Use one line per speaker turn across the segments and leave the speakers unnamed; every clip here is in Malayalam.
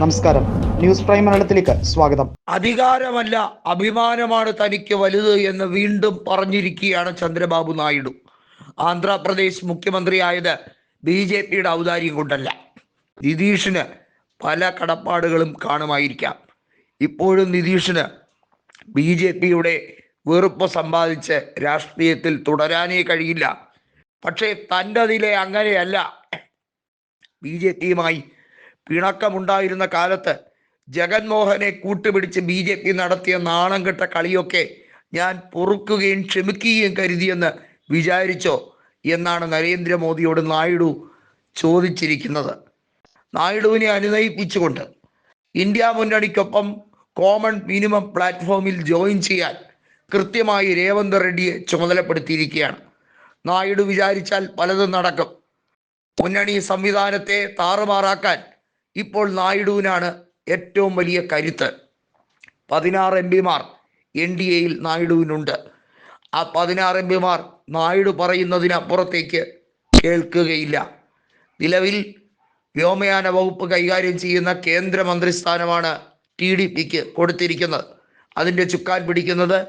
നമസ്കാരം. ന്യൂസ് പ്രൈം മലയാളത്തിലേക്ക് സ്വാഗതം.
അധികാരമല്ല അഭിമാനമാണ് തനിക്ക് വലുത് എന്ന് വീണ്ടും പറഞ്ഞിരിക്കുകയാണ് ചന്ദ്രബാബു നായിഡു. ആന്ധ്രാപ്രദേശ് മുഖ്യമന്ത്രിയായത് ബി ജെ പിയുടെ ഔദാര്യം കൊണ്ടല്ല. നിതീഷിന് പല കടപ്പാടുകളും കാണുമായിരിക്കാം. ഇപ്പോഴും നിതീഷിന് ബി ജെ പിയുടെ വെറുപ്പ് സമ്പാദിച്ച് രാഷ്ട്രീയത്തിൽ തുടരാനേ കഴിയില്ല. പക്ഷേ തന്റെ അതിലെ അങ്ങനെയല്ല. ബി ജെ പിയുമായി പിണക്കമുണ്ടായിരുന്ന കാലത്ത് ജഗൻമോഹനെ കൂട്ടുപിടിച്ച് ബി ജെ പി നടത്തിയ നാണം കെട്ട കളിയൊക്കെ ഞാൻ പൊറുക്കുകയും ക്ഷമിക്കുകയും കരുതിയെന്ന് വിചാരിച്ചോ എന്നാണ് നരേന്ദ്രമോദിയോട് നായിഡു ചോദിച്ചിരിക്കുന്നത്. നായിഡുവിനെ അനുനയിപ്പിച്ചുകൊണ്ട് ഇന്ത്യ മുന്നണിക്കൊപ്പം കോമൺ മിനിമം പ്ലാറ്റ്ഫോമിൽ ജോയിൻ ചെയ്യാൻ കൃത്യമായി രേവന്ത് റെഡ്ഡിയെ ചുമതലപ്പെടുത്തിയിരിക്കുകയാണ്. നായിഡു വിചാരിച്ചാൽ പലതും നടക്കും. മുന്നണി സംവിധാനത്തെ താറുമാറാക്കാൻ ഇപ്പോൾ നായിഡുവിനാണ് ഏറ്റവും വലിയ കരുത്ത്. പതിനാറ് എം പിമാർ എൻ ഡി എയിൽ നായിഡുവിനുണ്ട്. ആ പതിനാറ് എം പിമാർ നായിഡു പറയുന്നതിനപ്പുറത്തേക്ക് കേൾക്കുകയില്ല. നിലവിൽ വ്യോമയാന വകുപ്പ് കൈകാര്യം ചെയ്യുന്ന കേന്ദ്രമന്ത്രിസ്ഥാനമാണ് ടി ഡി പിക്ക് കൊടുത്തിരിക്കുന്നത്. അതിന്റെ ചുക്കാൻ പിടിക്കുന്നത്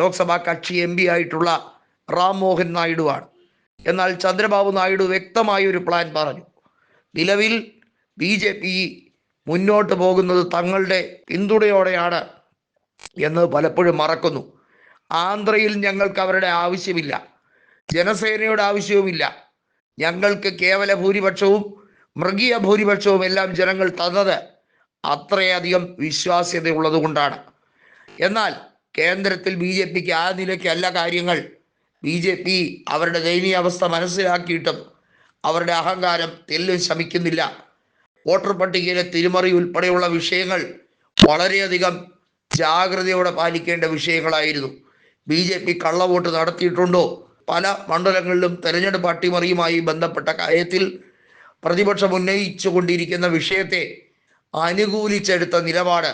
ലോക്സഭാ കക്ഷി എം പി ആയിട്ടുള്ള റാം മോഹൻ നായിഡുവാണ്. എന്നാൽ ചന്ദ്രബാബു നായിഡു വ്യക്തമായ ഒരു പ്ലാൻ പറഞ്ഞു. നിലവിൽ ബി ജെ പി മുന്നോട്ട് പോകുന്നത് തങ്ങളുടെ പിന്തുണയോടെയാണ് എന്ന് പലപ്പോഴും മറക്കുന്നു. ആന്ധ്രയിൽ ഞങ്ങൾക്ക് അവരുടെ ആവശ്യമില്ല. ജനസേനയുടെ ആവശ്യവുമില്ല. ഞങ്ങൾക്ക് കേവല ഭൂരിപക്ഷവും മൃഗീയ ഭൂരിപക്ഷവും എല്ലാം ജനങ്ങൾ തന്നത് അത്രയധികം വിശ്വാസ്യത ഉള്ളതുകൊണ്ടാണ് എന്നാൽ കേന്ദ്രത്തിൽ ബി ജെ പിക്ക് ആ നിലയ്ക്കല്ല കാര്യങ്ങൾ. ബി ജെ പി അവരുടെ ദയനീയാവസ്ഥ മനസ്സിലാക്കിയിട്ടും അവരുടെ അഹങ്കാരം തെല്ലും ശമിക്കുന്നില്ല. വോട്ടർ പട്ടികയിലെ തിരിമറി ഉൾപ്പെടെയുള്ള വിഷയങ്ങൾ വളരെയധികം ജാഗ്രതയോടെ പാലിക്കേണ്ട വിഷയങ്ങളായിരുന്നു. ബി ജെ പി കള്ളവോട്ട് നടത്തിയിട്ടുണ്ടോ? പല മണ്ഡലങ്ങളിലും തെരഞ്ഞെടുപ്പ് അട്ടിമറിയുമായി ബന്ധപ്പെട്ട കാര്യത്തിൽ പ്രതിപക്ഷം ഉന്നയിച്ചു കൊണ്ടിരിക്കുന്ന വിഷയത്തെ അനുകൂലിച്ചെടുത്ത നിലപാട്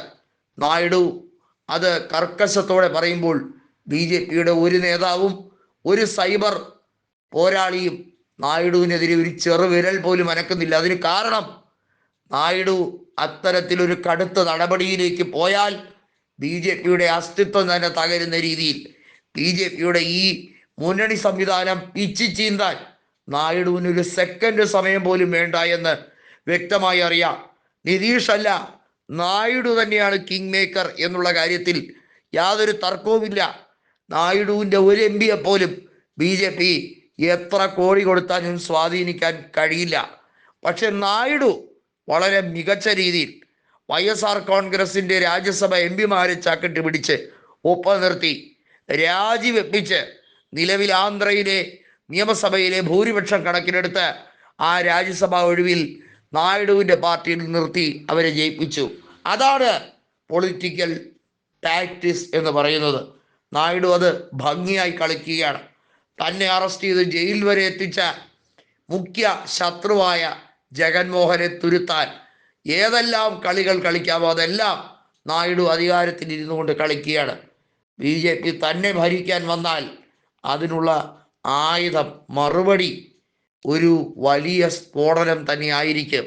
നായിഡു. അത് കർക്കശത്തോടെ പറയുമ്പോൾ ബി ജെ പിയുടെ ഒരു നേതാവും ഒരു സൈബർ പോരാളിയും നായിഡുവിനെതിരെ ഒരു ചെറുവിരൽ പോലും അനക്കുന്നില്ല. അതിന് കാരണം നായിഡു അത്തരത്തിലൊരു കടുത്ത നടപടിയിലേക്ക് പോയാൽ ബി ജെ പിയുടെ അസ്തിത്വം തന്നെ തകരുന്ന രീതിയിൽ ബി ജെ പിയുടെ ഈ മുന്നണി സംവിധാനം പിച്ചി ചീന്താൻ നായിഡുവിന് ഒരു സെക്കൻഡ് സമയം പോലും വേണ്ട എന്ന് വ്യക്തമായി അറിയാം. നിതീഷ് അല്ല നായിഡു തന്നെയാണ് കിങ് മേക്കർ എന്നുള്ള കാര്യത്തിൽ യാതൊരു തർക്കവുമില്ല. നായിഡുവിന്റെ ഒരു എം പിയെ പോലും ബി ജെ പി എത്ര കോടി കൊടുത്താലും സ്വാധീനിക്കാൻ കഴിയില്ല. പക്ഷെ നായിഡു വളരെ മികച്ച രീതിയിൽ വൈ എസ് ആർ കോൺഗ്രസിന്റെ രാജ്യസഭ എം പിമാരെ ചാക്കിട്ട് പിടിച്ച് ഒപ്പം നിർത്തി രാജിവെപ്പിച്ച് നിലവിൽ ആന്ധ്രയിലെ നിയമസഭയിലെ ഭൂരിപക്ഷം കണക്കിലെടുത്ത് ആ രാജ്യസഭ ഒഴിവിൽ നായിഡുവിന്റെ പാർട്ടിയിൽ നിർത്തി അവരെ ജയിപ്പിച്ചു. അതാണ് പൊളിറ്റിക്കൽ ടാക്ടിക്സ് എന്ന് പറയുന്നത്. നായിഡു അത് ഭംഗിയായി കളിക്കുകയാണ്. തന്നെ അറസ്റ്റ് ചെയ്ത് ജയിൽ വരെ എത്തിച്ച മുഖ്യ ശത്രുവായ ജഗൻമോഹനെ തുരുത്താൻ ഏതെല്ലാം കളികൾ കളിക്കാമോ അതെല്ലാം നായിഡു അധികാരത്തിൽ ഇരുന്നു കൊണ്ട് കളിക്കുകയാണ്. ബി ജെ പി തന്നെ ഭരിക്കാൻ വന്നാൽ അതിനുള്ള ആയുധം മറുപടി ഒരു വലിയ സ്ഫോടനം തന്നെ ആയിരിക്കും